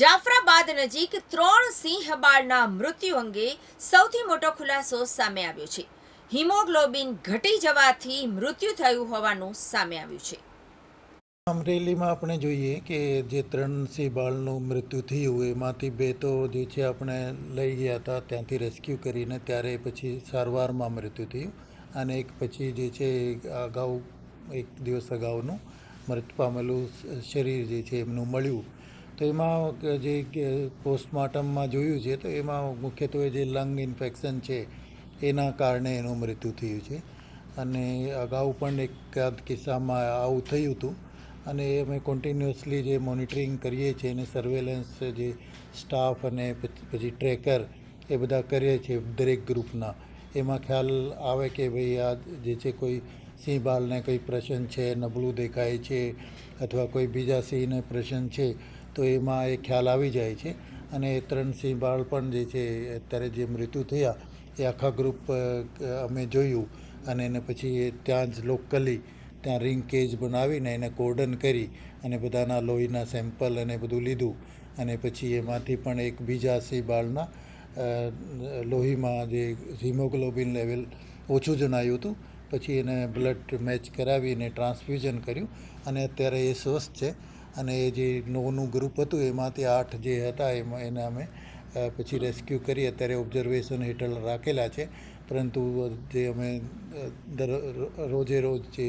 જાફરાબાદ નજીક ત્રણ સિંહ બાળના મૃત્યુ અંગે સૌથી મોટો ખુલાસો સામે આવ્યો છે. હિમોગ્લોબિન ઘટી જવાથી મૃત્યુ થયું હોવાનું સામે આવ્યું છે. અમરેલીમાં આપણે જોઈએ કે જે ત્રણ સિંહ બાળનું મૃત્યુ થયું, એમાંથી બે તો જે છે આપણે લઈ ગયા હતા ત્યાંથી રેસ્ક્યુ કરીને ત્યારે પછી સારવારમાં મૃત્યુ થયું અને એક પછી જે છે અગાઉ એક દિવસ અગાઉનું મૃત પામેલું શરીર જે છે એમનું મળ્યું. તો એમાં જે પોસ્ટમોર્ટમમાં જોયું છે, તો એમાં મુખ્યત્વે જે લંગ ઇન્ફેક્શન છે, એના કારણે એનું મૃત્યુ થયું છે. અને અગાઉ પણ એકાદ કિસ્સામાં આવું થયું હતું. અને એ અમે કોન્ટિન્યુઅસલી જે મોનિટરિંગ કરીએ છીએ અને સર્વેલન્સ જે સ્ટાફ અને પછી ટ્રેકર એ બધા કરીએ છીએ દરેક ગ્રુપના એમાં ખ્યાલ આવે કે ભાઈ આ જે છે કોઈ સિંહ બાળને કોઈ પ્રશ્ન છે, નબળું દેખાય છે, અથવા કોઈ બીજા સિંહને પ્રશ્ન છે તો એમાં એ ખ્યાલ આવી જાય છે. અને એ ત્રણ સિંહ બાળ પણ જે છે, અત્યારે જે મૃત્યુ થયા, એ આખા ગ્રુપ અમે જોયું. અને એને પછી એ ત્યાં જ લોકલી ત્યાં રિંગ કેજ બનાવીને એને કોર્ડન કરી અને બધાના લોહીના સેમ્પલ અને બધું લીધું. અને પછી એમાંથી પણ એક બીજા સિંહ બાળના લોહીમાં જે હિમોગ્લોબિન લેવલ ઓછું જણાયું હતું. પછી એને બ્લડ મેચ કરાવીને ટ્રાન્સફ્યુઝન કર્યું. અને અત્યારે એ સ્વસ્થ છે. અને એ જે નવનું ગ્રુપ હતું, એમાંથી આઠ જે હતા, એમાં એને અમે પછી રેસ્ક્યુ કરી. અત્યારે ઓબ્ઝર્વેશન હેઠળ રાખેલા છે. પરંતુ જે અમે દર રોજે રોજ જે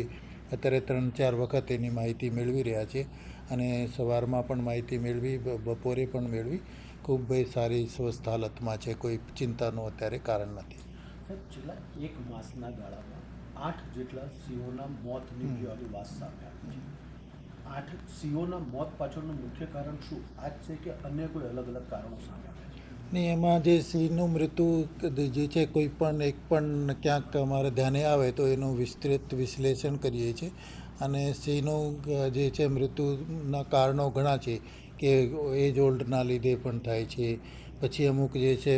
અત્યારે ત્રણ, ચાર વખત એની માહિતી મેળવી રહ્યા છીએ. અને સવારમાં પણ માહિતી મેળવી બપોરે પણ મેળવી. ખૂબ સારી, સ્વસ્થ હાલતમાં છે. કોઈ ચિંતાનું અત્યારે કારણ નથી. છેલ્લા એક માસના ગાળામાં આઠ જેટલા સિંહોના મોત નીકળ્યાની વાત સામે આવી છે. આઠ સિંહોના મોત પાછળનું મુખ્ય કારણ શું? આ છે કે અન્ય કોઈ અલગ અલગ કારણો સામે છે. ને એમાં જે સિંહનું મૃત્યુ જે છે, કોઈ પણ, એક પણ ક્યાંક અમારે ધ્યાને આવે તો એનું વિસ્તૃત વિશ્લેષણ કરીએ છીએ. અને સિંહનું, જે છે, મૃત્યુના કારણો ઘણા છે કે એજ ઓલ્ડના લીધે પણ થાય છે. પછી અમુક જે છે,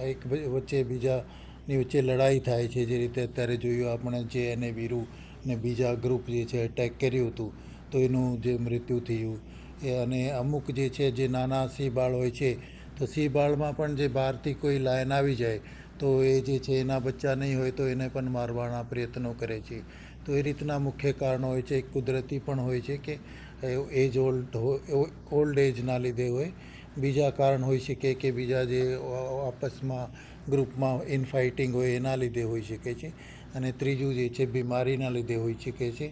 એક વચ્ચે બીજાની વચ્ચે લડાઈ થાય છે, જે રીતે અત્યારે જોયું આપણે જે એને વીરુ ને બીજા ગ્રુપ જે છે એટેક કર્યું હતું. તો એનું જે મૃત્યુ થયું. એ અને અમુક જે છે, જે નાના સિંહ બાળ હોય છે, તો સિંહ બાળમાં પણ જે બહારથી કોઈ લાયન આવી જાય, તો એ જે છે, એના બચ્ચા નહીં હોય તો એને પણ મારવાના પ્રયત્નો કરે છે. તો એ રીતના મુખ્ય કારણો હોય છે. કુદરતી પણ હોય છે કે એજ ઓલ્ડ ઓલ્ડ એજના લીધે હોય. બીજા કારણ હોઈ શકે કે બીજા જે આપસમાં ગ્રુપમાં ઇનફાઇટિંગ હોય એના લીધે હોઈ શકે છે. અને ત્રીજું જે છે, બીમારીના લીધે હોઈ શકે છે.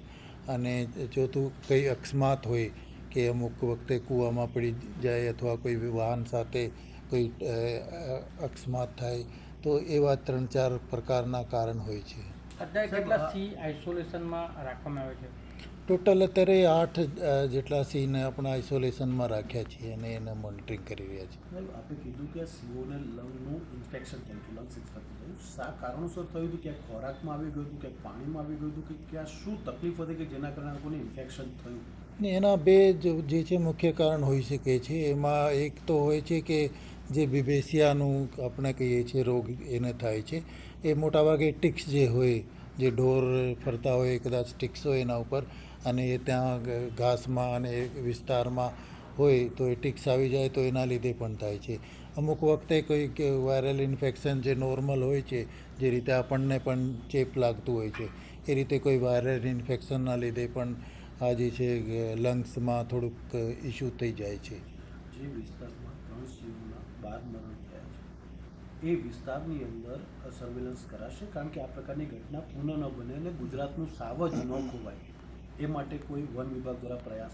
અને ચોથું કંઈ અકસ્માત હોય કે અમુક વખતે કૂવામાં પડી જાય અથવા કોઈ વાહન સાથે કોઈ અકસ્માત થાય તો એવા ત્રણ ચાર પ્રકારના કારણ હોય છે. અત્યારે કેટલા સી આઇસોલેશનમાં રાખવામાં આવે છે? ટોટલ અત્યારે આઠ જેટલા સિંહને આપણે આઇસોલેશનમાં રાખ્યા છીએ અને એને મોનિટરિંગ કરી રહ્યા છીએ. આપણે કીધું કે સિંહોને લંગનું ઇન્ફેક્શન થયું હતું લંગ્સ ઇન્ફેક્શન થયું શા કારણોસર થયું હતું? ક્યાંક ખોરાકમાં આવી ગયું હતું ક્યાંક પાણીમાં આવી ગયું હતું? કે ક્યાં શું તકલીફ હતી કે જેના કારણે લોકોને ઇન્ફેક્શન થયું? ને એના બે જ જે છે મુખ્ય કારણ હોઈ શકે છે. એમાં એક તો હોય છે કે જે બિબેસિયાનું આપણે કહીએ છીએ રોગ એને થાય છે. એ મોટાભાગે ટિક્સ જે હોય જે ઢોર ફરતા હોય કદાચ ટિક્સ હોય એના ઉપર અને એ ત્યાં ઘાસમાં અને એ વિસ્તારમાં હોય તો એ ટિક્સ આવી જાય તો એના લીધે પણ થાય છે. અમુક વખતે કોઈક વાયરલ ઇન્ફેક્શન જે નોર્મલ હોય છે, જે રીતે આપણને પણ ચેપ લાગતું હોય છે, એ રીતે કોઈ વાયરલ ઇન્ફેક્શનના લીધે પણ આ જે છે લંગ્સમાં થોડુંક ઇશ્યુ થઈ જાય છે. જે વિસ્તારમાં સિંહોના બાર મરણ છે, એ વિસ્તારની અંદર સર્વેલન્સ કરાશે? કારણ કે આ પ્રકારની ઘટના પુનઃ ન બને અને ગુજરાતનું સાવજ ન ખોવાય. એ માટે કોઈ વન વિભાગ દ્વારા પ્રયાસ?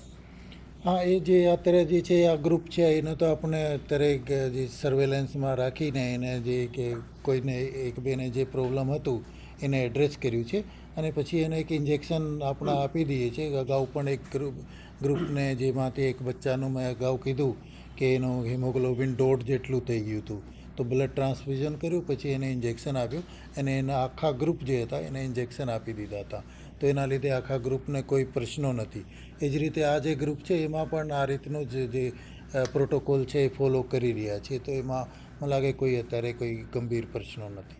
હા, એ જે અત્યારે જે છે, આ ગ્રુપ છે, એને તો આપણે અત્યારે જે સર્વેલન્સમાં રાખીને એને જે કે કોઈને એક બેને જે પ્રોબ્લેમ હતું, એને એડ્રેસ કર્યું છે. અને પછી એને એક ઇન્જેક્શન આપણે આપી દઈએ છીએ. અગાઉ પણ એક ગ્રુપ ગ્રુપને જેમાંથી એક બચ્ચાનું મેં અગાઉ કીધું કે એનું હિમોગ્લોબિન દોઢ જેટલું થઈ ગયું હતું. તો બ્લડ ટ્રાન્સફ્યુઝન કર્યું, પછી એને ઇન્જેક્શન આપ્યું. અને એના આખા ગ્રુપ જે હતા, એને ઇન્જેક્શન આપી દીધા હતા. તો એના લીધે આખા ગ્રુપને કોઈ પ્રશ્નો નથી. એ જ રીતે આ જે ગ્રુપ છે, એમાં પણ આ રીતનું જ જે પ્રોટોકોલ છે એ ફોલો કરી રહ્યા છે. તો એમાં મને લાગે કોઈ અત્યારે કોઈ ગંભીર પ્રશ્નો નથી.